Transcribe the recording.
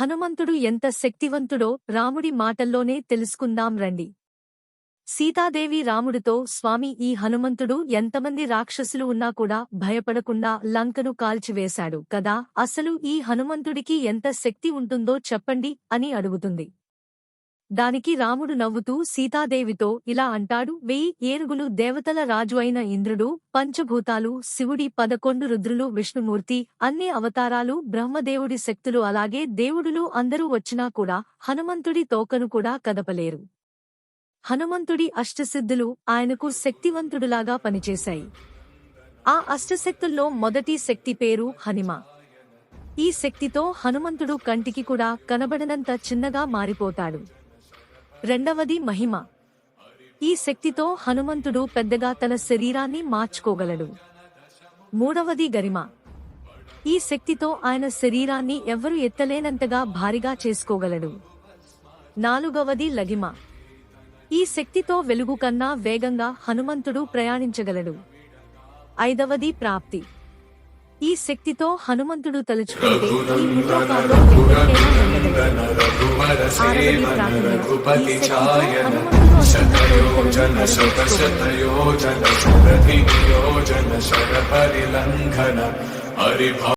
హనుమంతుడు ఎంత శక్తివంతుడో రాముడి మాటల్లోనే తెలుసుకుందాం రండి. సీతాదేవి రాముడితో స్వామి ఈ హనుమంతుడు ఎంతమంది రాక్షసులు ఉన్నా కూడా భయపడకుండా లంకను కాల్చివేశాడు కదా అసలు ఈ హనుమంతుడికి ఎంత శక్తి ఉంటుందో చెప్పండి అని అడుగుతుంది. దానికి రాముడు నవ్వుతూ సీతాదేవితో ఇలా అంటాడు వెయ్యి ఏనుగులు దేవతల రాజు అయిన ఇంద్రుడు పంచభూతాలు శివుడి పదకొండు రుద్రులు విష్ణుమూర్తి అన్ని అవతారాలు బ్రహ్మదేవుడి శక్తులు అలాగే దేవుడులు అందరూ వచ్చినా కూడా హనుమంతుడి తోకను కూడా కదపలేరు. హనుమంతుడి అష్టసిద్ధులు ఆయనకు శక్తివంతుడులాగా పనిచేశాయి. ఆ అష్టశక్తుల్లో మొదటి శక్తి పేరు హనిమ. ఈ శక్తితో హనుమంతుడు కంటికి కూడా కనబడనంత చిన్నగా మారిపోతాడు. రెండవది మహిమ. ఈ శక్తితో హనుమంతుడు పెద్దగా తన శరీరాన్ని మార్చుకోగలడు. మూడవది గరిమ. ఈ శక్తితో ఆయన శరీరాన్ని ఎవ్వరు ఎత్తలేనంతగా భారీగా చేసుకోగలడు. నాలుగవది లగిమ ఈ శక్తితో వెలుగు కన్నా వేగంగా హనుమంతుడు ప్రయాణించగలడు. ఐదవది ప్రాప్తి. ఈ శక్తితో హనుమంతుడు తలుచుకుంటే ఈ ముల్లోకాల్లో శతయోజన వెళ్ళగలడు. ఆరవది ప్రార్థన. ఈ శక్తితో హనుమంతుడు